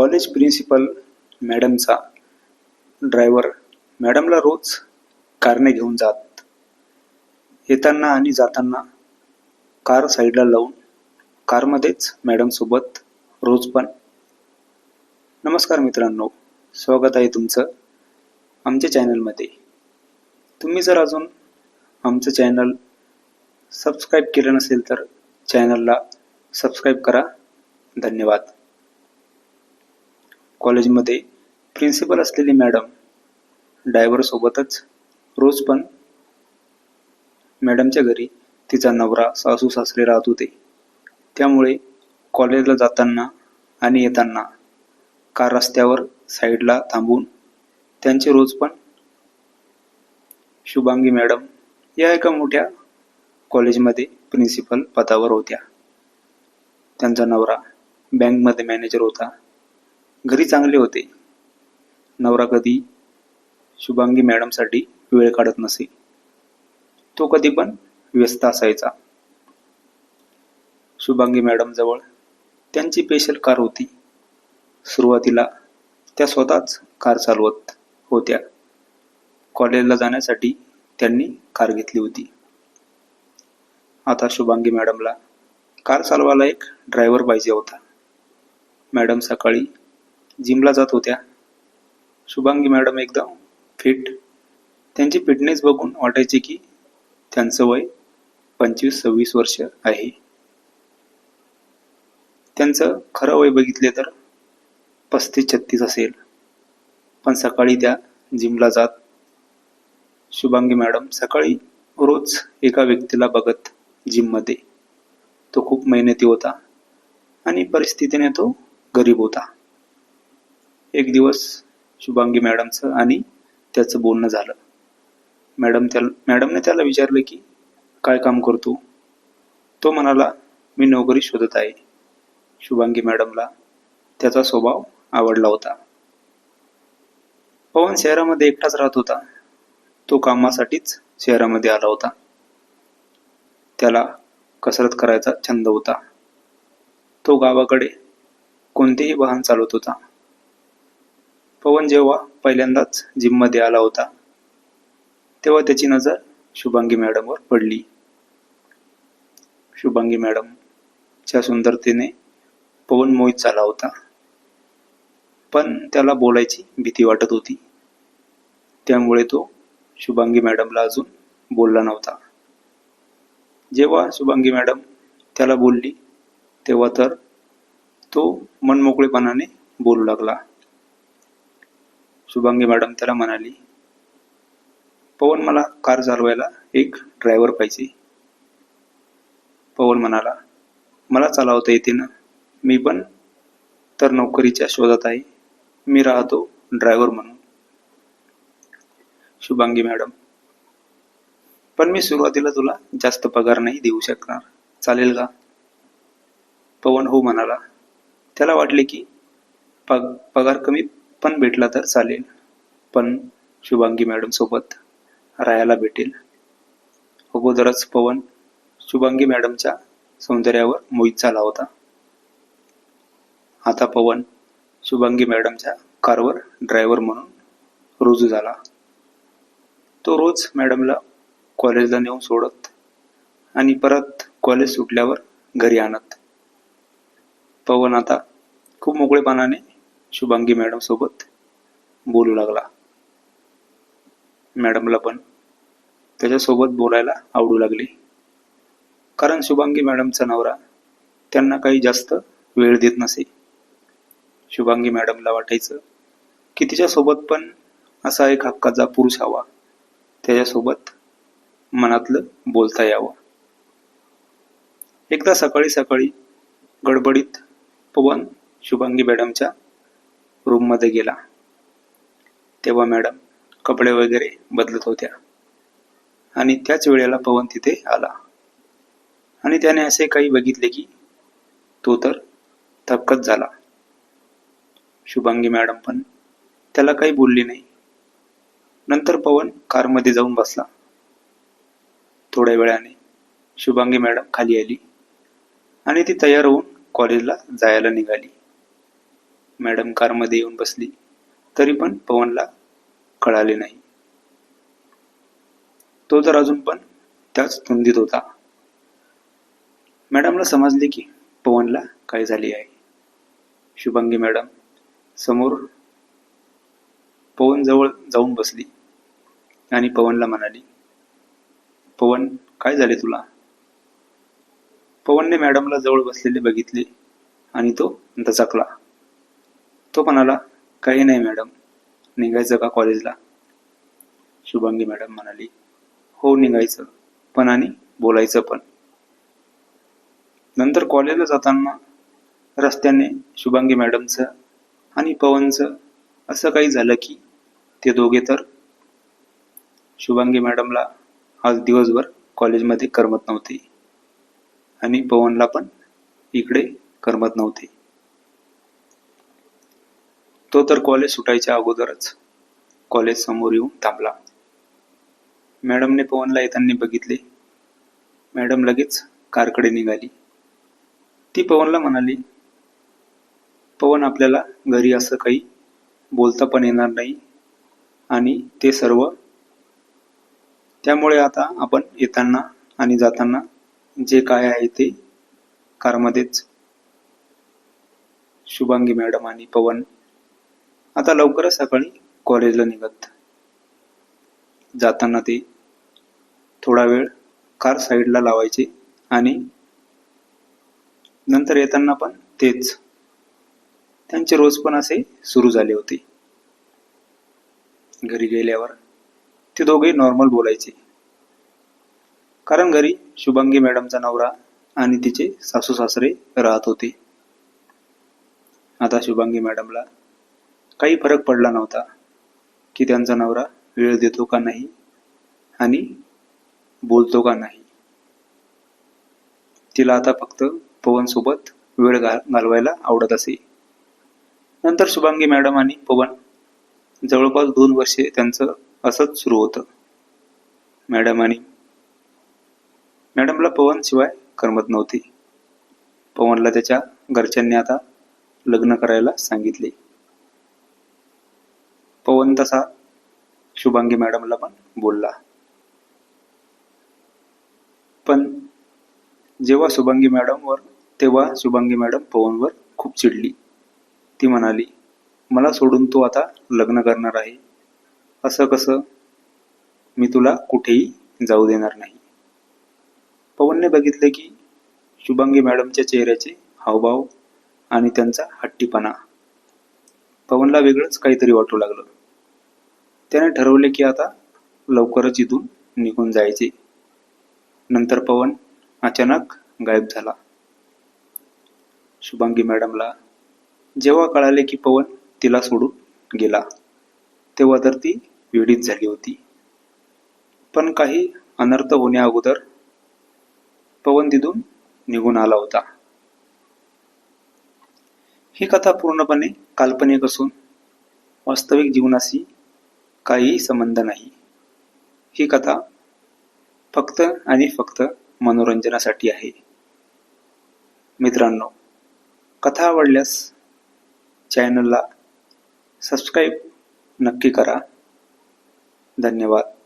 College principal मॅडमचा driver मॅडमला रोज कारने घेऊन जात. येताना आणि जाताना कार साईडला लावून कारमध्येच मॅडमसोबत रोज पण. नमस्कार मित्रांनो स्वागत आहे तुमचं आमच्या चॅनलमध्ये तुम्ही जर अजून आमचं चॅनल सबस्क्राईब केलं नसेल तर चॅनलला सबस्क्राईब करा. धन्यवाद. कॉलेजमध्ये प्रिन्सिपल असलेली मॅडम ड्रायव्हरसोबतच रोज पण मॅडमच्या घरी तिचा नवरा सासू सासरे राहत होते. त्यामुळे कॉलेजला जाताना आणि येताना कार रस्त्यावर साईडला थांबून त्यांचे रोज पण शुभांगी मॅडम या एका मोठ्या कॉलेजमध्ये प्रिन्सिपल पदावर होत्या. त्यांचा नवरा बँकमध्ये मॅनेजर होता. घरी चांगले होते. नवरा कधी शुभांगी मॅडमसाठी वेळ काढत नसे. तो कधी पण व्यस्त असायचा. शुभांगी मॅडमजवळ त्यांची स्पेशल कार होती. सुरुवातीला त्या स्वतःच कार चालवत होत्या. कॉलेजला जाण्यासाठी त्यांनी कार घेतली होती. आता शुभांगी मॅडमला कार चालवायला एक ड्रायव्हर पाहिजे होता. मॅडम सकाळी जिमला जात होत्या. शुभांगी मॅडम एकदम फिट त्यांची फिटनेस बघून वाटायचे की त्यांचं वय पंचवीस सव्वीस वर्ष आहे. त्यांचं खरं वय बघितले तर पस्तीस छत्तीस असेल. पण सकाळी त्या जिमला जात. शुभांगी मॅडम सकाळी रोज एका व्यक्तीला बघत जिममध्ये. तो खूप मेहनती होता आणि परिस्थितीने तो गरीब होता. एक दिवस शुभांगी मॅडमचं आणि त्याचं बोलणं झालं. मॅडम त्या मॅडमने त्याला विचारलं की काय काम करतो? तो म्हणाला मी नोकरी शोधत आहे. शुभांगी मॅडमला त्याचा स्वभाव आवडला होता. पवन शहरामध्ये एकटाच राहत होता. तो कामासाठीच शहरामध्ये आला होता. त्याला कसरत करायचा छंद होता. तो गावाकडे कोणतेही वाहन चालवत होता. पवन जेव्हा पहिल्यांदाच जिममध्ये आला होता तेव्हा त्याची नजर शुभांगी मॅडमवर पडली. शुभांगी मॅडमच्या सुंदरतेने पवन मोहित झाला होता पण त्याला बोलायची भीती वाटत होती. त्यामुळे तो शुभांगी मॅडमला अजून बोलला नव्हता. जेव्हा शुभांगी मॅडम त्याला बोलली तेव्हा तर तो मनमोकळेपणाने बोलू लागला. शुभांगी मॅडम त्याला म्हणाली पवन मला कार चालवायला एक ड्रायव्हर पाहिजे. पवन म्हणाला मला चालवता येते ना. मी पण तर नोकरीच्या शोधात आहे. मी राहतो ड्रायव्हर म्हणून. शुभांगी मॅडम पण मी सुरुवातीला तुला जास्त पगार नाही देऊ शकणार. चालेल का? पवन हो म्हणाला त्याला वाटले की पग पगार कमी पण भेटला तर चालेल. पण शुभांगी मॅडम सोबत राहायला भेटेल. अगोदरच पवन शुभांगी मॅडमच्या सौंदर्यावर मोहित झाला होता. आता पवन शुभांगी मॅडमच्या कारवर ड्रायव्हर म्हणून रुजू झाला. तो रोज मॅडमला कॉलेजला नेऊन सोडत आणि परत कॉलेज सुटल्यावर घरी आणत. पवन आता खूप मोकळेपणाने शुभांगी मॅडम सोबत बोलू लागला. मॅडमला पण त्याच्यासोबत बोलायला आवडू लागली. कारण शुभांगी मॅडमचा नवरा त्यांना काही जास्त वेळ देत नसे. शुभांगी मॅडमला वाटायचं की तिच्यासोबत पण असा एक हक्काचा पुरुष हवा. त्याच्यासोबत मनातलं बोलता यावं. एकदा सकाळी सकाळी गडबडीत पवन शुभांगी मॅडमच्या रूममध्ये गेला. तेव्हा मॅडम कपडे वगैरे बदलत होत्या. आणि त्याच वेळेला पवन तिथे आला. आणि त्याने असे काही बघितले की तो तर थपकत झाला. शुभांगी मॅडम पण त्याला काही बोलली नाही. नंतर पवन कारमध्ये जाऊन बसला. थोड्या वेळाने शुभांगी मॅडम खाली आली. आणि ती तयार होऊन कॉलेजला जायला निघाली. मॅडम कारमध्ये येऊन बसली. तरी पण पवनला कळाले नाही. तो तर अजून पण त्याच तुंदीत होता. मॅडमला समजले की पवनला काय झाले आहे. शुभांगी मॅडम समोर पवन जवळ जाऊन बसली आणि पवनला म्हणाली पवन काय झाले तुला? पवनने मॅडमला जवळ बसलेले बघितले आणि तो दचकला तो म्हणाला काही नाही मॅडम. निघायचं का कॉलेजला? शुभांगी मॅडम म्हणाली हो निघायचं. पण आणि? बोलायचं पण. नंतर कॉलेजला जाताना रस्त्याने शुभांगी मॅडमचं आणि पवनचं असं काही झालं की ते दोघे तर शुभांगी मॅडमला आज दिवसभर कॉलेजमध्ये करमत नव्हते आणि पवनला पण इकडे करमत नव्हते. तो तर कॉलेज सुटायच्या अगोदरच. कॉलेज समोर येऊन थांबला. मॅडमने पवनला येताना बघितले. मॅडम लगेच कारकडे निघाली. ती पवनला म्हणाली पवन आपल्याला घरी असं काही बोलता पण येणार नाही आणि ते सर्व त्यामुळे आता आपण येताना आणि जाताना जे काय आहे ते कारमध्येच शुभांगी मॅडम आणि पवन आता लवकरच सकाळी कॉलेजला निघत. जाताना ते थोडा वेळ कार साईडला लावायचे आणि नंतर येताना पण तेच. त्यांचे रोज पण असे सुरू झाले होते. घरी गेल्यावर ते दोघे नॉर्मल बोलायचे. कारण घरी शुभांगी मॅडमचा नवरा आणि तिचे सासू सासरे राहत होते. आता शुभांगी मॅडमला काही फरक पडला नव्हता की त्यांचा नवरा वेळ देतो का नाही आणि बोलतो का नाही. तिला आता फक्त पवन सोबत वेळ घालवायला आवडत असे. नंतर शुभांगी मॅडम आणि पवन जवळपास दोन वर्षे त्यांचं असंच सुरू होतं. मॅडम आणि मॅडमला पवन शिवाय करमत नव्हती. पवनला त्याच्या घरच्यांनी आता लग्न करायला सांगितले. पवन तसा शुभांगी मॅडमला पण बोलला. पण जेव्हा शुभांगी मॅडमवर तेव्हा शुभांगी मॅडम पवनवर खूप चिडली. ती म्हणाली मला सोडून तू आता लग्न करणार आहे. असं कसं? मी तुला कुठेही जाऊ देणार नाही. पवनने बघितले की शुभांगी मॅडमच्या चेहऱ्याचे हावभाव आणि त्यांचा हट्टीपणा. पवनला वेगळंच काहीतरी वाटू लागलं. त्याने ठरवले की आता लवकरच इथून निघून जायचे. नंतर पवन अचानक गायब झाला. शुभांगी मॅडमला जेव्हा कळाले की पवन तिला सोडून गेला तेव्हा तर ती वेडीच झाली होती. पण काही अनर्थ होण्या अगोदर पवन तिथून निघून आला होता. ही कथा पूर्णपणे काल्पनिक असून वास्तविक जीवनाशी काहीही संबंध नाही. ही कथा फक्त आणि फक्त मनोरंजनासाठी आहे. मित्रांनो कथा आवडल्यास चॅनलला सबस्क्राईब नक्की करा. धन्यवाद.